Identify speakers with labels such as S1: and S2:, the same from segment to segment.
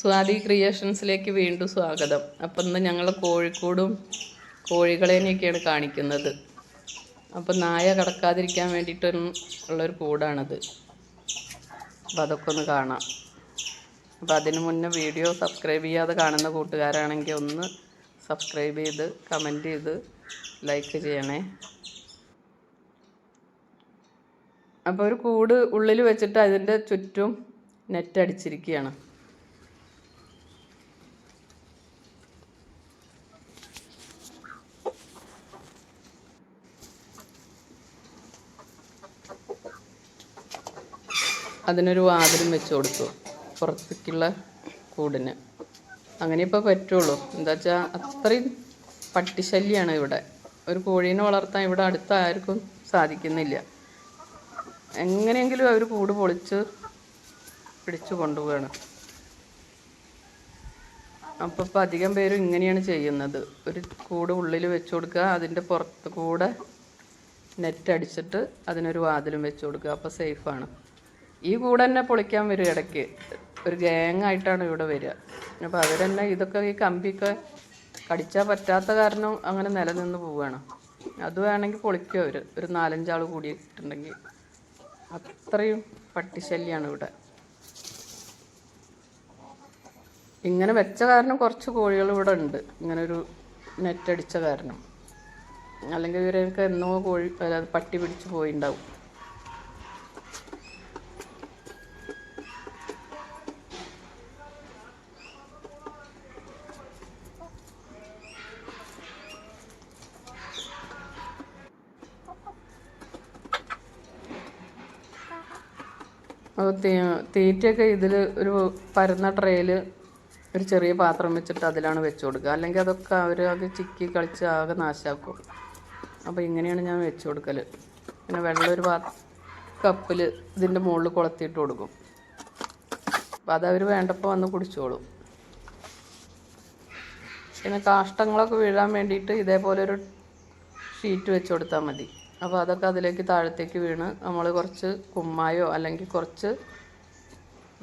S1: സ്വാതി ക്രിയേഷൻസിലേക്ക് വീണ്ടും സ്വാഗതം. അപ്പം ഇന്ന് ഞങ്ങൾ കോഴിക്കോടും കോഴികളേനെയൊക്കെയാണ് കാണിക്കുന്നത്. അപ്പം നായ കടക്കാതിരിക്കാൻ വേണ്ടിയിട്ട് ഉള്ളൊരു കൂടാണത്. അപ്പം അതൊക്കെ ഒന്ന് കാണാം. അപ്പം അതിന് മുന്നേ വീഡിയോ സബ്സ്ക്രൈബ് ചെയ്യാതെ കാണുന്ന കൂട്ടുകാരാണെങ്കിൽ ഒന്ന് സബ്സ്ക്രൈബ് ചെയ്ത് കമന്റ് ചെയ്ത് ലൈക്ക് ചെയ്യണേ. അപ്പോൾ ഒരു കൂട് ഉള്ളിൽ വെച്ചിട്ട് അതിന്റെ ചുറ്റും നെറ്റ് അടിച്ചിരിക്കുകയാണ്. അതിനൊരു വാതിലും വെച്ച് കൊടുത്തു. പുറത്തേക്കുള്ള കൂടിന്. അങ്ങനെ ഇപ്പോൾ പറ്റുള്ളൂ. എന്താ വെച്ചാൽ അത്രയും പട്ടിശല്യമാണ് ഇവിടെ. ഒരു കോഴീനെ വളർത്താൻ ഇവിടെ അടുത്ത ആർക്കും സാധിക്കുന്നില്ല. എങ്ങനെയെങ്കിലും അവർ കൂട് പൊളിച്ച് പിടിച്ചു കൊണ്ടുപോവാണ്. അപ്പോൾ ഇപ്പോൾ അധികം പേരും ഇങ്ങനെയാണ് ചെയ്യുന്നത്. ഒരു കൂട് ഉള്ളിൽ വെച്ച് കൊടുക്കുക അതിന്റെ പുറത്ത് കൂടെ നെറ്റ് അടിച്ചിട്ട് അതിനൊരു വാതിലും വെച്ച് കൊടുക്കുക. അപ്പോൾ സേഫാണ്. ഈ കൂടെ തന്നെ പൊളിക്കാൻ വരും ഇടയ്ക്ക്. ഒരു ഗ്യാങ് ആയിട്ടാണ് ഇവിടെ വരിക. അപ്പോൾ അവർ തന്നെ ഇതൊക്കെ ഈ കമ്പിയൊക്കെ കടിച്ചാൽ പറ്റാത്ത കാരണം അങ്ങനെ നിലനിന്ന് പോവുകയാണ് അത് വേണമെങ്കിൽ പൊളിക്കും അവർ ഒരു നാലഞ്ചാൾ കൂടിയിട്ടുണ്ടെങ്കിൽ. അത്രയും പട്ടിശല്യമാണ് ഇവിടെ. ഇങ്ങനെ വെച്ച കാരണം കുറച്ച് കോഴികൾ ഇവിടെ ഉണ്ട്. ഇങ്ങനെ ഒരു നെറ്റ് അടിച്ച കാരണം. അല്ലെങ്കിൽ ഇവരൊക്കെ എന്നോ കോഴി പട്ടി പിടിച്ച് പോയിണ്ടാവും. അപ്പോൾ തീറ്റയൊക്കെ ഇതിൽ ഒരു പരന്ന ട്രേയിൽ ഒരു ചെറിയ പാത്രം വെച്ചിട്ട് അതിലാണ് വെച്ച് കൊടുക്കുക. അല്ലെങ്കിൽ അതൊക്കെ അവർ ആകെ ചിക്കി കളിച്ച് ആകെ നാശാക്കും. അപ്പോൾ ഇങ്ങനെയാണ് ഞാൻ വെച്ച് കൊടുക്കൽ പിന്നെ വെള്ളം ഒരു കപ്പിൽ ഇതിന്റെ മുകളിൽ കൊളത്തിയിട്ട് കൊടുക്കും. അപ്പോൾ അതവർ വേണ്ടപ്പോൾ വന്ന് കുടിച്ചോളും. പിന്നെ കാഷ്ടങ്ങളൊക്കെ വീഴാൻ വേണ്ടിയിട്ട് ഇതേപോലെ ഒരു ഷീറ്റ് വെച്ച് കൊടുത്താൽ മതി. അപ്പോൾ അതൊക്കെ അതിലേക്ക് താഴത്തേക്ക് വീണ് നമ്മൾ കുറച്ച് കുമ്മായോ അല്ലെങ്കിൽ കുറച്ച്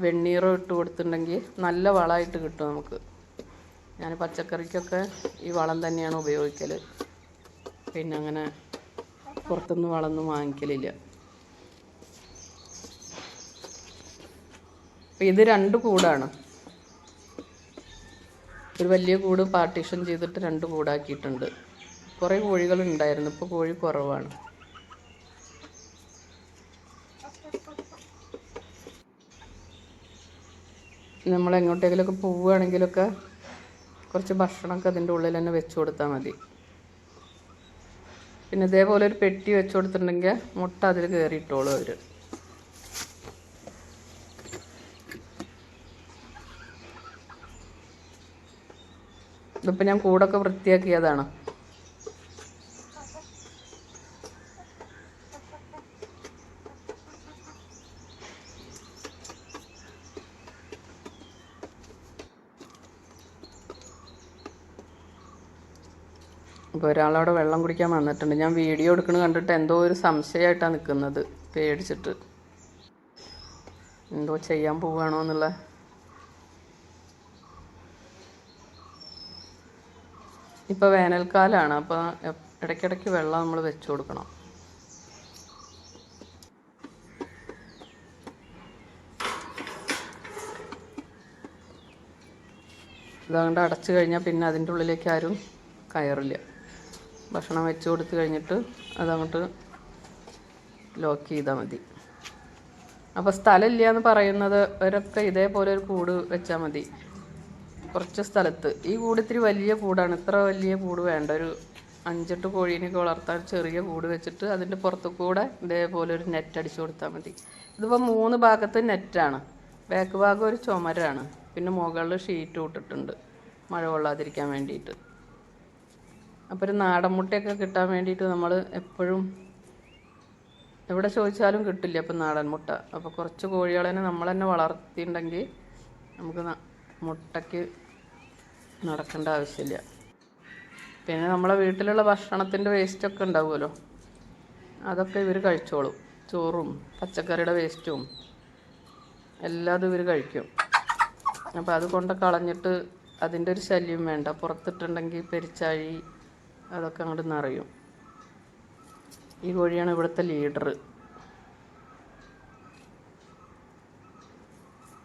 S1: വെണ്ണീറോ ഇട്ട് കൊടുത്തിട്ടുണ്ടെങ്കിൽ നല്ല വളമായിട്ട് കിട്ടും നമുക്ക്. ഞാൻ പച്ചക്കറിക്കൊക്കെ ഈ വളം തന്നെയാണ് ഉപയോഗിക്കൽ പിന്നെ അങ്ങനെ പുറത്തുനിന്ന് വളമൊന്നും വാങ്ങിക്കലില്ല. അപ്പം ഇത് രണ്ട് കൂടാണ്. ഒരു വലിയ കൂട് പാർട്ടീഷൻ ചെയ്തിട്ട് രണ്ട് കൂടാക്കിയിട്ടുണ്ട്. കുറേ കോഴികളുണ്ടായിരുന്നു. ഇപ്പോൾ കോഴി കുറവാണ്. നമ്മൾ എങ്ങോട്ടെങ്കിലുമൊക്കെ പോവുകയാണെങ്കിലൊക്കെ കുറച്ച് ഭക്ഷണമൊക്കെ അതിന്റെ ഉള്ളിൽ തന്നെ വെച്ച് കൊടുത്താൽ മതി. പിന്നെ ഇതേപോലെ ഒരു പെട്ടി വെച്ച് കൊടുത്തിട്ടുണ്ടെങ്കിൽ മുട്ട അതിൽ കയറിയിട്ടോളും അവർ ഇതിപ്പോൾ ഞാൻ കൂടൊക്കെ വൃത്തിയാക്കിയതാണ്. അപ്പോൾ ഒരാളവിടെ വെള്ളം കുടിക്കാൻ വന്നിട്ടുണ്ട്. ഞാൻ വീഡിയോ എടുക്കണത് കണ്ടിട്ട് എന്തോ ഒരു സംശയമായിട്ടാണ് നിൽക്കുന്നത് പേടിച്ചിട്ട്. എന്തോ ചെയ്യാൻ പോവുകയാണോ എന്നുള്ള. ഇപ്പോൾ വേനൽക്കാലമാണ് അപ്പോൾ ഇടയ്ക്കിടയ്ക്ക് വെള്ളം നമ്മൾ വെച്ച് കൊടുക്കണം. ഇതുകൊണ്ട് അടച്ചു കഴിഞ്ഞാൽ പിന്നെ അതിന്റെ ഉള്ളിലേക്ക് ആരും കയറില്ല. ഭക്ഷണം വെച്ച് കൊടുത്ത് കഴിഞ്ഞിട്ട് അതങ്ങോട്ട് ലോക്ക് ചെയ്താൽ മതി. അപ്പോൾ സ്ഥലമില്ല എന്ന് പറയുന്നത് അവരൊക്കെ ഇതേപോലെ ഒരു കൂട് വെച്ചാൽ മതി. കുറച്ച് സ്ഥലത്ത്. ഈ കൂട് ഇത്തിരി വലിയ കൂടാണ്. ഇത്ര വലിയ കൂട് വേണ്ട. ഒരു അഞ്ചെട്ട് കോഴീനെയൊക്കെ വളർത്താൻ ചെറിയ കൂട് വെച്ചിട്ട് അതിന്റെ പുറത്തു കൂടെ ഇതേപോലെ ഒരു നെറ്റ് അടിച്ചു കൊടുത്താൽ മതി. ഇതിപ്പോൾ മൂന്ന് ഭാഗത്ത് നെറ്റാണ് ബാക്ക് ഭാഗം ഒരു ചുമരാണ്. പിന്നെ മുകളിൽ ഷീറ്റ് ഇട്ടിട്ടുണ്ട്. മഴ കൊള്ളാതിരിക്കാൻ വേണ്ടിയിട്ട്. അപ്പോൾ ഒരു നാടൻ മുട്ടയൊക്കെ കിട്ടാൻ വേണ്ടിയിട്ട് നമ്മൾ എപ്പോഴും എവിടെ ചോദിച്ചാലും കിട്ടില്ല അപ്പം നാടൻ മുട്ട അപ്പോൾ കുറച്ച് കോഴികളെ നമ്മൾ തന്നെ വളർത്തിയിട്ടുണ്ടെങ്കിൽ നമുക്ക് മുട്ടയ്ക്ക് നടക്കേണ്ട ആവശ്യമില്ല. പിന്നെ നമ്മളെ വീട്ടിലുള്ള ഭക്ഷണത്തിന്റെ വേസ്റ്റൊക്കെ ഉണ്ടാവുമല്ലോ? അതൊക്കെ ഇവർ കഴിച്ചോളും. ചോറും പച്ചക്കറിയുടെ വേസ്റ്റും എല്ലാം ഇവർ കഴിക്കും. അപ്പോൾ അത് കൊണ്ട് കളഞ്ഞിട്ട് അതിന്റെ ഒരു ശല്യം വേണ്ട. പുറത്തിട്ടുണ്ടെങ്കിൽ പെരിച്ചാഴി അതൊക്കെ അങ്ങോട്ട് നിറയും. ഈ കോഴിയാണ് ഇവിടുത്തെ ലീഡർ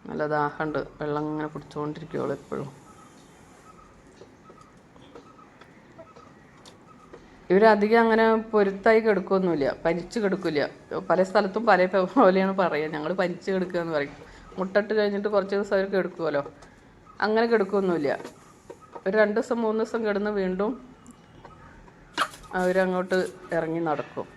S1: നല്ല ദാഹമുണ്ട് വെള്ളം ഇങ്ങനെ കുടിച്ചുകൊണ്ടിരിക്കുകയുള്ളു എപ്പോഴും. ഇവരധികം അങ്ങനെ പൊരുത്തായി കിടക്കുകയൊന്നുമില്ല പനിച്ച് കിടക്കില്ല. പല സ്ഥലത്തും പല പോലെയാണ് പറയുക ഞങ്ങൾ പനിച്ച് കിടക്കുക എന്ന് പറയും. മുട്ടട്ട് കഴിഞ്ഞിട്ട് കുറച്ച് ദിവസം അവർ കിടക്കുമല്ലോ അങ്ങനെ കിടക്കുകയൊന്നുമില്ല ഒരു രണ്ട് ദിവസം മൂന്ന് ദിവസം കിടന്ന് വീണ്ടും അവരങ്ങോട്ട് ഇറങ്ങി നടക്കും.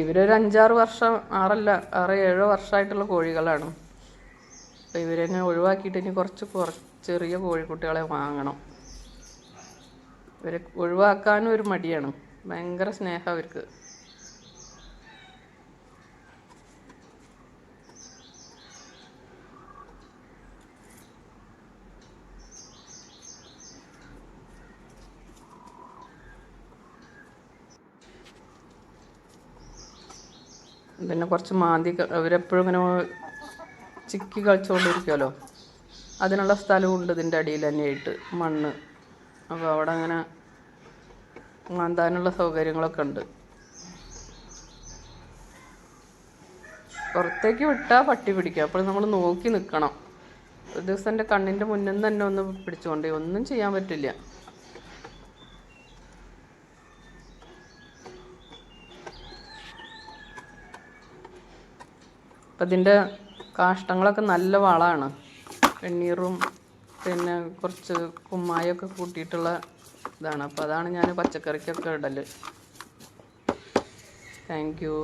S1: ഇവരൊരു അഞ്ചാറ് വർഷം ആറല്ല ആറ് ഏഴോ വർഷമായിട്ടുള്ള കോഴികളാണ്. അപ്പോൾ ഇവരെന്നെ ഒഴിവാക്കിയിട്ട് ഇനി കുറച്ച് കുറച്ച് ചെറിയ കോഴിക്കുട്ടികളെ വാങ്ങണം. ഇവരെ ഒഴിവാക്കാനും ഒരു മടിയാണ്. ഭയങ്കര സ്നേഹം അവർക്ക്. പിന്നെ കുറച്ച് മാന്തി അവരെപ്പോഴും ഇങ്ങനെ ചിക്കി കളിച്ചുകൊണ്ടിരിക്കുമല്ലോ അതിനുള്ള സ്ഥലമുണ്ട് ഇതിന്റെ അടിയിൽ തന്നെയായിട്ട്. മണ്ണ്. അപ്പോൾ അവിടെ അങ്ങനെ മാന്താനുള്ള സൗകര്യങ്ങളൊക്കെ ഉണ്ട്. പുറത്തേക്ക് വിട്ടാൽ പട്ടി പിടിക്കുക അപ്പോൾ നമ്മൾ നോക്കി നിൽക്കണം. ഒരു ദിവസം എന്റെ കണ്ണിന്റെ മുന്നിൽ തന്നെ ഒന്ന് പിടിച്ചുകൊണ്ട്. ഒന്നും ചെയ്യാൻ പറ്റില്ല. അപ്പം ഇതിന്റെ കാഷ്ടങ്ങളൊക്കെ നല്ല വളമാണ്. വെണ്ണീറും പിന്നെ കുറച്ച് കുമ്മായൊക്കെ കൂട്ടിയിട്ടുള്ള ഇതാണ്. അപ്പോൾ അതാണ് ഞാൻ പച്ചക്കറിക്കൊക്കെ ഇടൽ താങ്ക് യു